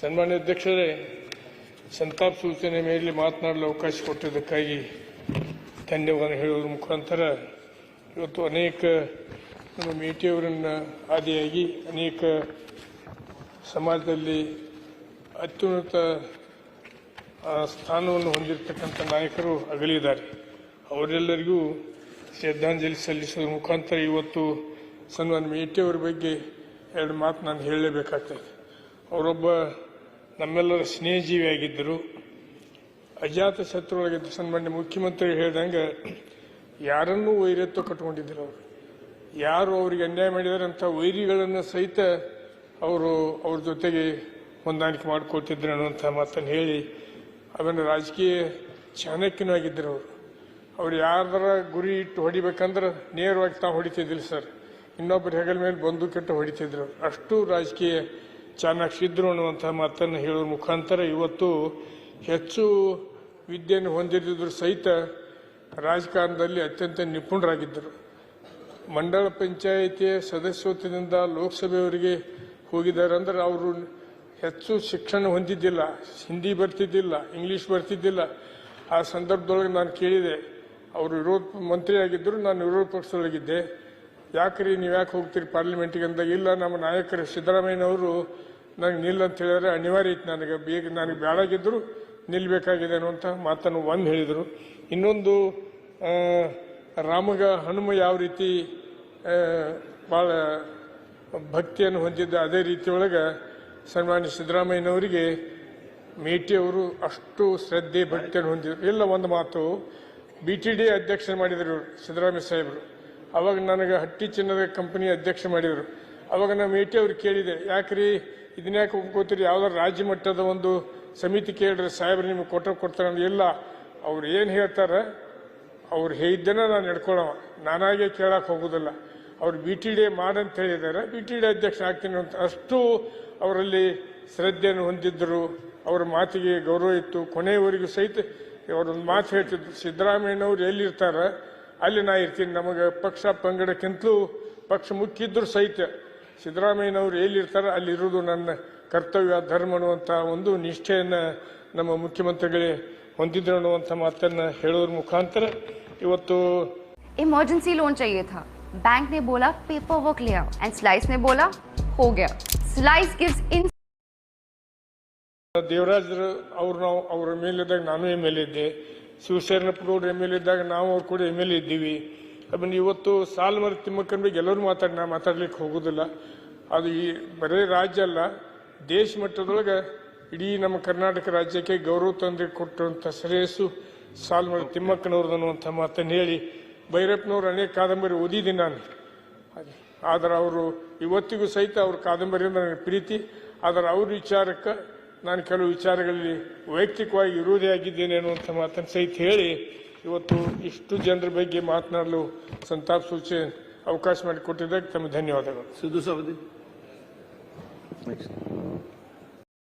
ಸನ್ಮಾನ್ಯ ಅಧ್ಯಕ್ಷರೇ, ಸಂತಾಪ ಸೂಚನೆ ಮೇಲೆ ಮಾತನಾಡಲು ಅವಕಾಶ ಕೊಟ್ಟಿದ್ದಕ್ಕಾಗಿ ಧನ್ಯವಾದ ಹೇಳುವುದರ ಮುಖಾಂತರ ಇವತ್ತು ಅನೇಕ ನಮ್ಮ ಮೇಟಿಯವರನ್ನು ಆದಿಯಾಗಿ ಅನೇಕ ಸಮಾಜದಲ್ಲಿ ಅತ್ಯುನ್ನತ ಸ್ಥಾನವನ್ನು ಹೊಂದಿರತಕ್ಕಂಥ ನಾಯಕರು ಅಗಲಿದ್ದಾರೆ. ಅವರೆಲ್ಲರಿಗೂ ಶ್ರದ್ಧಾಂಜಲಿ ಸಲ್ಲಿಸುವ ಮುಖಾಂತರ ಇವತ್ತು ಸನ್ಮಾನ್ಯ ಮೇಟಿಯವರ ಬಗ್ಗೆ ಎರಡು ಮಾತು ನಾನು ಹೇಳಲೇಬೇಕಾಗ್ತದೆ. ಅವರೊಬ್ಬ ನಮ್ಮೆಲ್ಲರ ಸ್ನೇಹಜೀವಿಯಾಗಿದ್ದರು ಅಜಾತ ಶತ್ರುವಾಗಿದ್ದ ಸನ್ಮಾನ್ಯ ಮುಖ್ಯಮಂತ್ರಿ ಹೇಳಿದಂಗೆ ಯಾರನ್ನೂ ವೈರತ್ವ ಕಟ್ಟಿಕೊಂಡಿದ್ದರು ಅವರು. ಯಾರು ಅವರಿಗೆ ಅನ್ಯಾಯ ಮಾಡಿದಾರೆ ಅಂತ ವೈರಿಗಳನ್ನು ಸಹಿತ ಅವರು ಅವ್ರ ಜೊತೆಗೆ ಹೊಂದಾಣಿಕೆ ಮಾಡಿಕೊಳ್ತಿದ್ರು ಅನ್ನುವಂಥ ಮಾತನ್ನು ಹೇಳಿ ಅದನ್ನು ರಾಜಕೀಯ ಚಾಣಕ್ಯನೂ ಆಗಿದ್ದರು ಅವರು ಅವ್ರು ಗುರಿ ಇಟ್ಟು ಹೊಡಿಬೇಕಂದ್ರೆ ನೇರವಾಗಿ ತಾವು ಹೊಡಿತಿದ್ದಿಲ್ಲ ಸರ್. ಇನ್ನೊಬ್ಬರು ಹೆಗಲ ಮೇಲೆ ಬಂದೂಕಿಟ್ಟು ಹೊಡಿತಿದ್ರು. ಅಷ್ಟು ರಾಜಕೀಯ ಚಾಣಾಕ್ಷಿದ್ರು ಅನ್ನುವಂಥ ಮಾತನ್ನು ಹೇಳೋ ಮುಖಾಂತರ ಇವತ್ತು ಹೆಚ್ಚು ವಿದ್ಯೆಯನ್ನು ಹೊಂದಿದ್ದರು ಸಹಿತ ರಾಜಕಾರಣದಲ್ಲಿ ಅತ್ಯಂತ ನಿಪುಣರಾಗಿದ್ದರು. ಮಂಡಳ ಪಂಚಾಯಿತಿಯ ಸದಸ್ಯತ್ವದಿಂದ ಲೋಕಸಭೆಯವರಿಗೆ ಹೋಗಿದ್ದಾರೆ ಅಂದ್ರೆ ಅವರು ಹೆಚ್ಚು ಶಿಕ್ಷಣ ಹೊಂದಿದ್ದಿಲ್ಲ, ಹಿಂದಿ ಬರ್ತಿದ್ದಿಲ್ಲ, ಇಂಗ್ಲಿಷ್ ಬರ್ತಿದ್ದಿಲ್ಲ. ಆ ಸಂದರ್ಭದೊಳಗೆ ನಾನು ಕೇಳಿದೆ, ಅವರು ವಿರೋಧ ಮಂತ್ರಿ ಆಗಿದ್ದರು ನಾನು ವಿರೋಧ ಪಕ್ಷದೊಳಗಿದ್ದೆ. ಯಾಕ್ರಿ ನೀವು ಯಾಕೆ ಹೋಗ್ತೀರಿ ಪಾರ್ಲಿಮೆಂಟಿಗೆ ಅಂದಾಗ, ಇಲ್ಲ, ನಮ್ಮ ನಾಯಕರು ಸಿದ್ದರಾಮಯ್ಯನವರು ನನಗೆ ನಿಲ್ ಅಂತ ಹೇಳಿದ್ರೆ ಅನಿವಾರ್ಯ ಇತ್ತು ನನಗೆ. ಬೇಗ ನನಗೆ ಬೇಡಾಗಿದ್ದರು ನಿಲ್ಲಬೇಕಾಗಿದೆ ಅನ್ನುವಂಥ ಮಾತನ್ನು ಒಂದು ಹೇಳಿದರು. ಇನ್ನೊಂದು ರಾಮಗ ಹನುಮ ಯಾವ ರೀತಿ ಭಾಳ ಭಕ್ತಿಯನ್ನು ಹೊಂದಿದ್ದ ಅದೇ ರೀತಿಯೊಳಗೆ ಸನ್ಮಾನ್ಯ ಸಿದ್ದರಾಮಯ್ಯನವರಿಗೆ ಮೇಟಿಯವರು ಅಷ್ಟು ಶ್ರದ್ಧೆ, ಭಕ್ತಿಯನ್ನು ಹೊಂದಿದ್ರು. ಇಲ್ಲ ಒಂದು ಮಾತು ಬಿ ಟಿ ಡಿ ಅಧ್ಯಕ್ಷ ಮಾಡಿದರು ಸಿದ್ದರಾಮಯ್ಯ ಸಾಹೇಬರು. ಅವಾಗ ನನಗೆ ಹಟ್ಟಿ ಚಿನ್ನದ ಕಂಪನಿ ಅಧ್ಯಕ್ಷ ಮಾಡಿದರು. ಅವಾಗ ನಾನು ಮೇಟಿ ಅವ್ರಿಗೆ ಕೇಳಿದೆ, ಯಾಕ್ರಿ ಇದನ್ನ ಯಾಕೆ ಒಪ್ಕೋತೀರಿ? ಯಾವ್ದಾರು ರಾಜ್ಯ ಮಟ್ಟದ ಒಂದು ಸಮಿತಿ ಕೇಳ್ರಿ ಸಾಹೇಬ್ರು ನಿಮ್ಗೆ ಕೊಟ್ಟ ಕೊಡ್ತಾರೆ ಅಂದ್ರೆ ಇಲ್ಲ. ಅವ್ರು ಏನು ಹೇಳ್ತಾರೆ? ಅವ್ರು ಹೇಳಿದ್ದನ್ನ ನಾನು ನಡ್ಕೊಳ್ಳೋ ನಾನಾಗೆ ಕೇಳಕ್ಕೆ ಹೋಗೋದಿಲ್ಲ. ಅವ್ರು ಬಿ ಟಿ ಡಿ ಮಾಡಂತ ಹೇಳಿದ್ದಾರೆ. ಬಿ ಟಿ ಡಿ ಅಧ್ಯಕ್ಷ ಆಗ್ತೀನಿ ಅಂತ. ಅಷ್ಟು ಅವರಲ್ಲಿ ಶ್ರದ್ಧೆಯನ್ನು ಹೊಂದಿದ್ದರು ಅವರ ಮಾತಿಗೆ ಗೌರವ ಇತ್ತು. ಕೊನೆಯವರೆಗೂ ಸಹಿತ ಅವರೊಂದು ಮಾತು ಹೇಳ್ತಿದ್ರು. ಸಿದ್ದರಾಮಯ್ಯನವ್ರು ಎಲ್ಲಿರ್ತಾರೆ? ಅಲ್ಲಿ ನಾ ಇರ್ತೀನಿ. ನಮಗೆ ಪಕ್ಷ ಪಂಗಡಕ್ಕಿಂತಲೂ ಪಕ್ಷ ಮುಖ್ಯ ಇದ್ದರೂ ಸಹಿತ. ಸಿದ್ದರಾಮಯ್ಯನವರು ಎಲ್ಲಿರ್ತಾರೆ ಅಲ್ಲಿ ಇರುವುದು ನನ್ನ ಕರ್ತವ್ಯ ಧರ್ಮ ಅನ್ನುವಂಥ ಒಂದು ನಿಷ್ಠೆಯನ್ನು ನಮ್ಮ ಮುಖ್ಯಮಂತ್ರಿಗಳೇ ಹೊಂದಿದ್ರು ಅನ್ನುವಂಥ ಮಾತನ್ನು ಹೇಳೋದ್ರ ಮುಖಾಂತರ ಇವತ್ತು इमरजेंसी लोन चाहिए था बैंक ने बोला पेपर वर्क ले आओ एंड स्लाइस ने बोला हो गया स्लाइस गिव्स इन ದೇವರಾಜ್ ಅವ್ರು ನಾವು ಅವ್ರ ಎಮ್ ಎಲ್ ಇದ್ದಾಗ ನಾನು ಎಮ್ ಎಲ್ ಇದ್ದೆ ಶಿವಶರಣಪ್ಪಗೌಡ್ರು ಎಮ್ ಎಲ್ ಇದ್ದಾಗ ನಾವು ಅವ್ರು ಕೂಡ ಎಮ್ ಎಲ್ ಇದ್ದೀವಿ ಆಮೇಲೆ ಇವತ್ತು ಸಾಲು ಮರದ ತಿಮ್ಮಕ್ಕನ ಬಗ್ಗೆ ಎಲ್ಲರೂ ಮಾತಾಡಿ, ನಾ ಮಾತಾಡ್ಲಿಕ್ಕೆ ಹೋಗೋದಿಲ್ಲ. ಅದು ಈ ಬರೇ ರಾಜ್ಯ ಅಲ್ಲ, ದೇಶ ಮಟ್ಟದೊಳಗೆ ಇಡೀ ನಮ್ಮ ಕರ್ನಾಟಕ ರಾಜ್ಯಕ್ಕೆ ಗೌರವ ತಂದು ಕೊಟ್ಟಂಥ ಶ್ರೇಯಸ್ಸು ಸಾಲ್ಮರ ತಿಮ್ಮಕ್ಕನವ್ರದ್ದು ಅನ್ನುವಂಥ ಮಾತನ್ನು ಹೇಳಿ ಭೈರಪ್ಪನವ್ರು ಅನೇಕ ಕಾದಂಬರಿ ಓದಿದ್ದೀನಿ ನಾನು. ಆದರೆ ಅವರು ಇವತ್ತಿಗೂ ಸಹಿತ ಅವ್ರ ಕಾದಂಬರಿ ಅಂದ್ರೆ ನನಗೆ ಪ್ರೀತಿ. ಆದರೆ ಅವ್ರ ವಿಚಾರಕ್ಕೆ ನಾನು ಕೆಲವು ವಿಚಾರಗಳಲ್ಲಿ ವೈಯಕ್ತಿಕವಾಗಿ ವಿರೋಧಿ ಆಗಿದ್ದೇನೆ ಅನ್ನುವಂಥ ಮಾತನ್ನು ಸಹಿತ ಹೇಳಿ ಇವತ್ತು ಇಷ್ಟು ಜನರ ಬಗ್ಗೆ ಮಾತನಾಡಲು ಸಂತಾಪ ಸೂಚನೆ ಅವಕಾಶ ಮಾಡಿಕೊಟ್ಟಿದ್ದಕ್ಕೆ ತಮಗೆ ಧನ್ಯವಾದಗಳು. ಸಿದ್ದು ಸವದಿ.